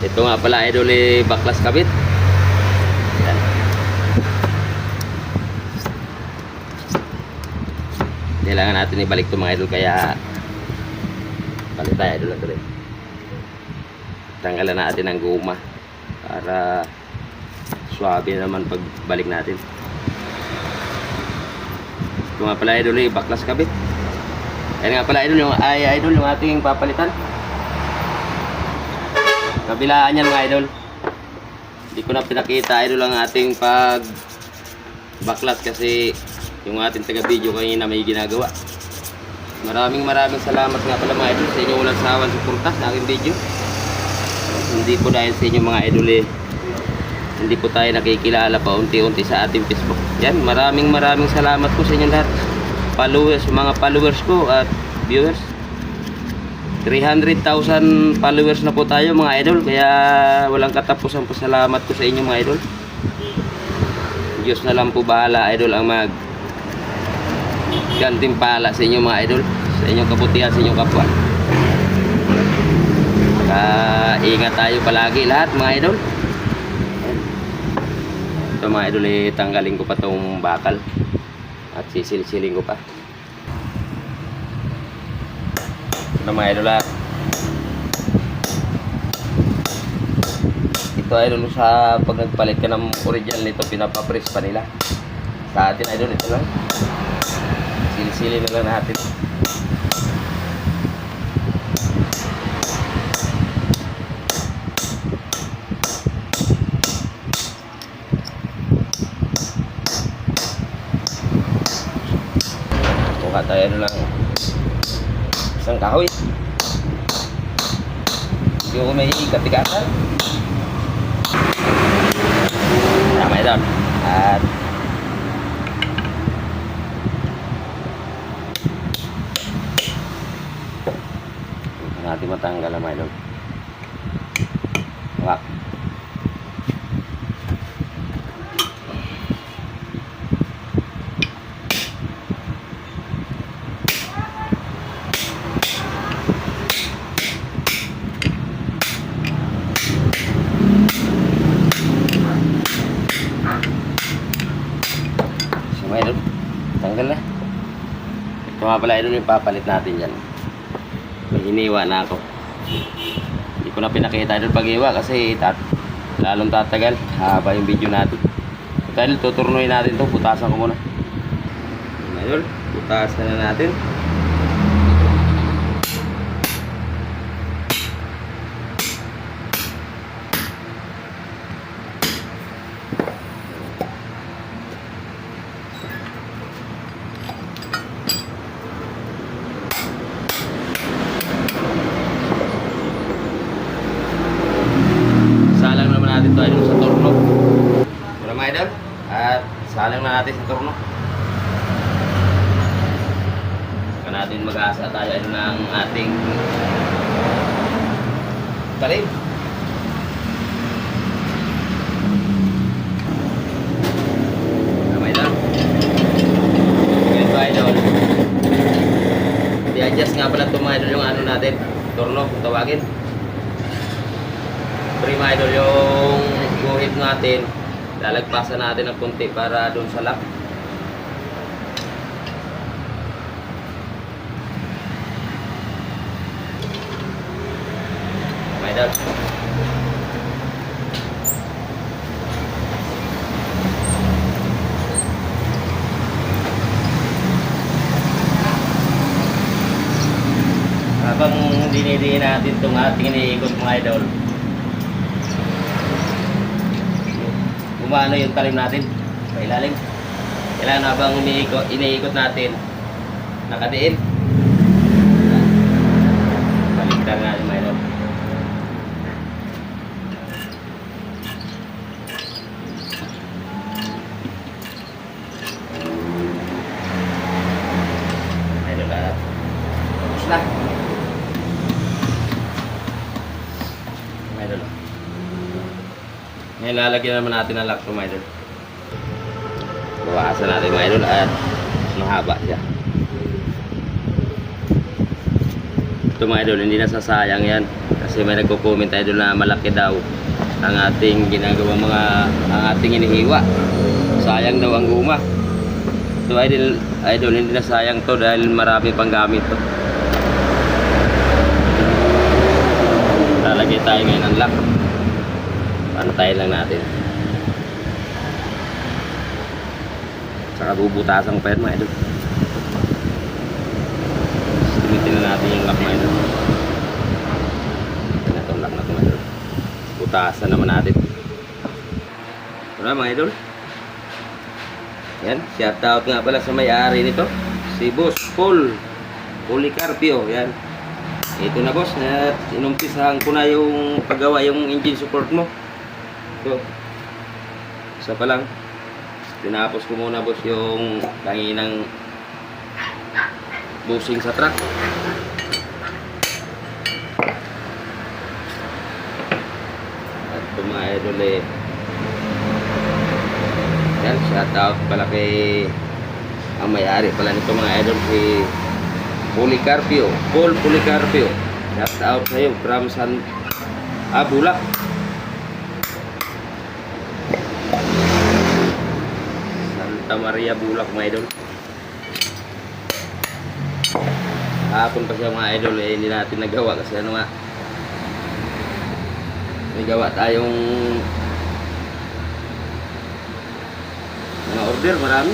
Ito nga pala idol eh, baklas kabit. Yan. Kailangan natin ibalik ito mga idol kaya balik tayo idol idol. eh. Tanggalan natin ang guma para swabe naman pagbalik natin. Ito nga pala idol eh, baklas kabit. Ayan nga pala idol yung ay idol yung ating papalitan. Kabilaan yan mga idol. Hindi ko na pinakita idol ang ating pag baklas kasi yung ating taga video kanina may ginagawa. Maraming maraming salamat nga pala mga idol sa inyong walang sawang suporta sa aking video. Hindi po dahil sa inyo mga idol eh, hindi po tayo nakikilala pa unti-unti sa ating Facebook. Yan, maraming maraming salamat po sa inyo lahat. Followers, mga followers ko at viewers. 300,000 followers na po tayo mga idol kaya walang katapusan po salamat ko sa inyo mga idol. Diyos na lang po bahala idol ang mag gantimpala sa inyo mga idol sa inyong kabutihan sa inyong kapwa. Kaya ingat tayo palagi lahat mga idol. Ito mga idol eh, tanggalin ko pa tong bakal at sisilsilin ko pa. Ito mga idol ah. Ito idol sa pag nagpalit ka ng original nito pinapapress pa nila. Sa atin idol ito lang. Silisili na lang natin. Mukha tayo ano lang isang kahoy. Ko may katigatan. Tama ito. At natin matanggal ang idol. Wak. So mga idol, tanggal na. Ito nga pala idol yung papalit natin dyan. May hiniwa na ako. Hindi ko na pinakita idol pag-iwa kasi tat lalong tatagal. Haba yung video natin. Dahil tuturnuin natin to Putasan ko muna. Idol, putasan na natin. Salang naman natin to idol sa turno. Muna mga idol. At salang na natin sa turno. Saka natin mag-asa tayo ng ating. Muna mga idol. Ganito idol. I-adjust nga pala ito mga idol yung ano natin. Turno, kung tawagin. Prima idol yung guhit natin. Lalagpasan natin ng konti para doon sa lock. Mga idol. Habang dinidiin natin itong ating iniikot mga idol, umano yung talim natin sa ilalim. Kailangan habang iniikot, iniikot natin, nakadiin. Baliktar natin mga idol. Idol lahat. Tapos na. Idol. Ngayon lalagyan naman natin ng lock to mga idol. Bawasan natin mga idol at mahaba siya. Ito mga idol, hindi nasasayang yan. Kasi may nagko-comment idol na malaki daw ang ating ginagawa mga ang ating inihiwa. Sayang daw ang guma. So idol, idol hindi na sayang to dahil marami pang gamit to. Lalagay tayo ngayon ng lock. Pantay lang natin. Saka bubutasan ko pa yan mga na natin yung lock mga idol. Ito na itong lock na mga. Butasan naman natin. Ito na mga idol. Yan, shout out nga pala sa may-ari nito. Si Boss Paul Policarpio. Yan. Ito na boss, na inumpisahan ko na yung paggawa yung engine support mo. Ito. Isa pa lang. Tinapos ko muna boss yung kanginang busing sa truck. At ito mga. Yan, shout out pala kay ang may-ari pala nito mga idol si Policarpio, Paul Policarpio. Shout out sa iyo from San Ah, Bulak. Santa Maria Bulak mga idol. Hapon pa siya mga idol eh, hindi natin nagawa kasi ano nga may gawa tayong mga order marami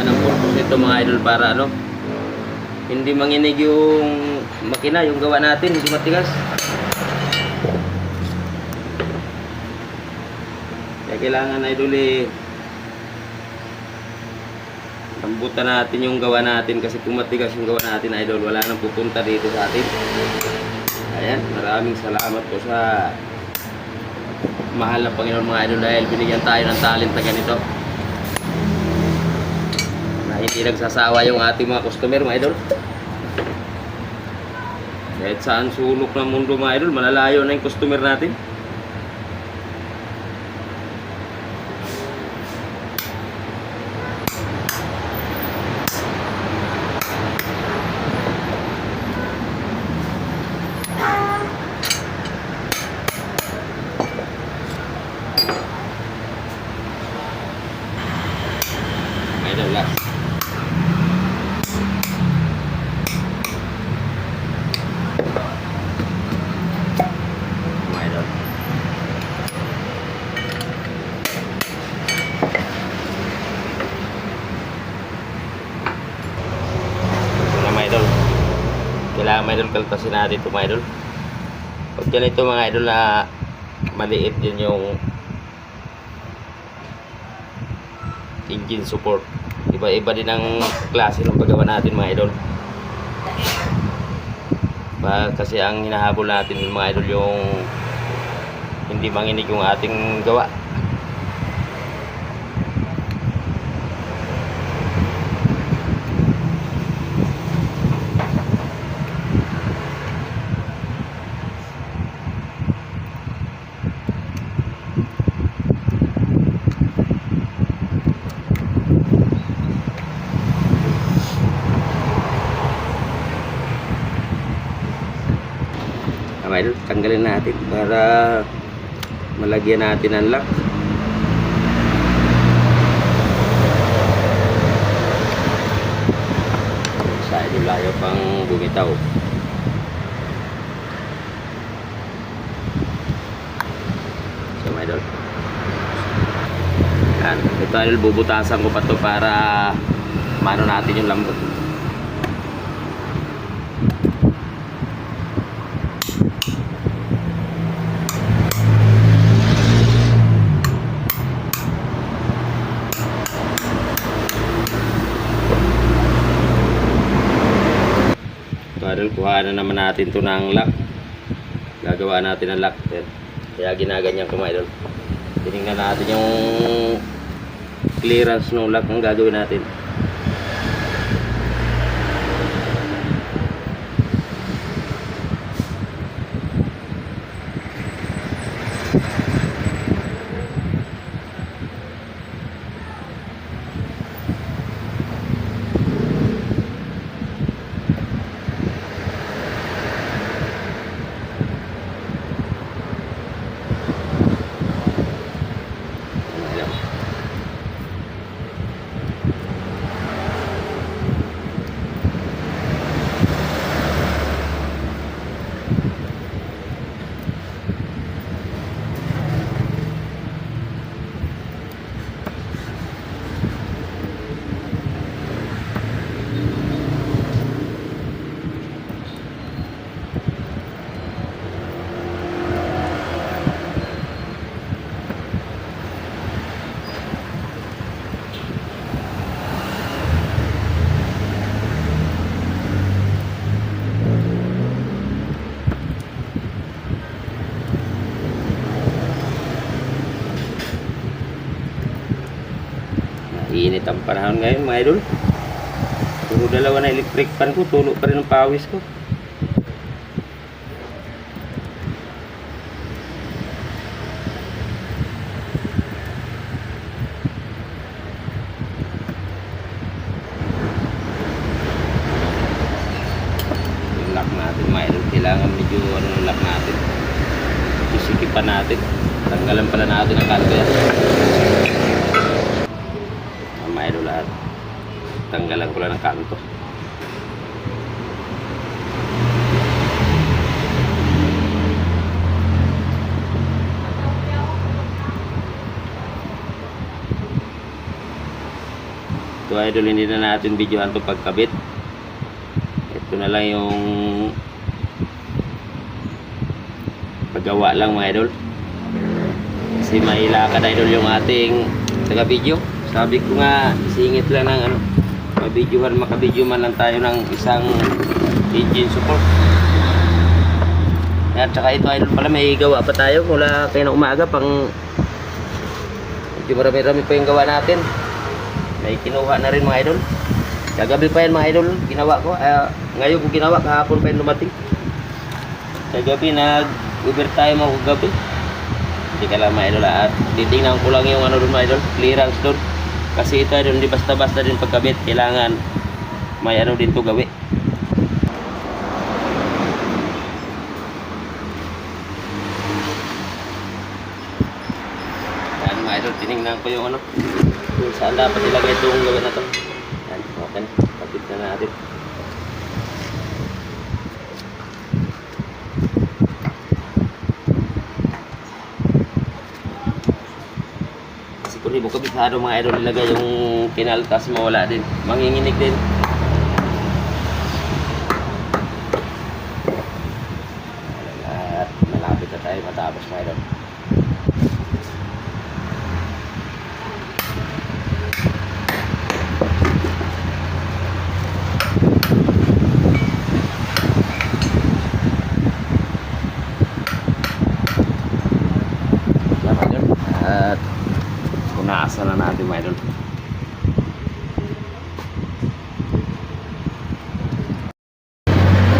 anong purpose nito mga idol para ano hindi manginig yung makina yung gawa natin hindi matigas kailangan idol eh. Lambutan natin yung gawa natin kasi kung matigas yung gawa natin idol. Wala nang pupunta dito sa atin. Ayan maraming salamat po sa mahal na Panginoon mga idol dahil binigyan tayo ng talent na ganito. Na hindi nagsasawa yung ating mga customer mga idol. Kahit saan sulok ng mundo mga idol malalayo na yung customer natin mga idol last mga idol ito na mga idol kailangan mga idol kaltasin natin ito mga idol. Pag ganito mga idol na maliit din yung engine support. Iba-iba din ang klase ng paggawa natin mga idol. Ba, kasi ang hinahabol natin mga idol yung hindi manginig yung ating gawa mga idol tanggalin natin para malagyan natin ang lock. Sa idol layo pang bumitaw. So mga idol. Ito idol bubutasan ko pa to para mano natin yung lambot kuha na naman natin to ng lock. Gagawa natin ng lock. Yan. Kaya ginaganyan ko mga idol. Natin yung clearance ng lock ang gagawin natin. Init ang panahon ngayon mga idol. Puro dalawa na electric fan ko, tulo pa rin ang pawis ko. Lock natin mga kailangan medyo ano lock natin. Isikipan natin. Tanggalan pala natin ang kanto yan. Ang mga idol lahat. Tanggalan ko lang ng kanto. Ito idol, hindi na natin videohan to pagkabit. Ito na lang yung paggawa lang mga idol. Kasi mailakad idol yung ating taga video. Sabi ko nga, singit lang ng ano, mabidyohan, makabidyo man lang tayo ng isang engine support. At saka ito idol pala may gawa pa tayo mula kayo umaga pang medyo marami-rami pa yung gawa natin. May kinuha na rin mga idol. Kagabi pa yan mga idol, ginawa ko. Ah, ngayon ko ginawa, kahapon pa yan dumating. Kagabi nag-overtime ako kagabi. Hindi ka lang mga idol ah. At titingnan ko lang yung ano doon mga idol, clearance doon. Kasi ito idol, hindi basta-basta din pagkabit. Kailangan may ano din to gawi. Yan mga idol, tinignan ko yung ano, kung saan dapat ilagay itong gawin na to. Yan, okay. Kapit na natin. Kasi kung di mo kabisado mga idol ilagay yung kinaltas mawala din. Manginginig din. At malapit na tayo matapos mga idol. At punasan na natin mga idol.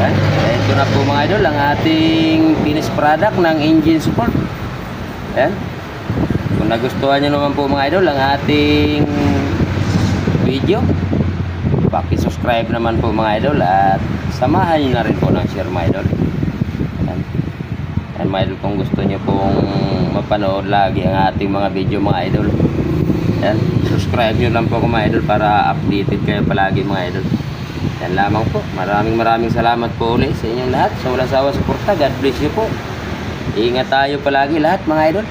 Yan. Ito na po mga idol ang ating finished product ng engine support. Yan. Kung nagustuhan nyo naman po mga idol ang ating video, paki-subscribe naman po mga idol at samahan nyo na rin po ng share mga idol. Yan. Yan mga idol kung gusto nyo pong mapanood lagi ang ating mga video mga idol. Yan. Subscribe nyo lang po mga idol para updated kayo palagi mga idol. Yan lamang po. Maraming maraming salamat po ulit sa inyong lahat. Sa walang sawa suporta. God bless you po. Ingat tayo palagi lahat mga idol.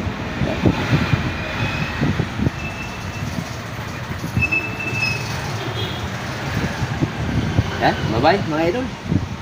Yan. Bye-bye mga idol.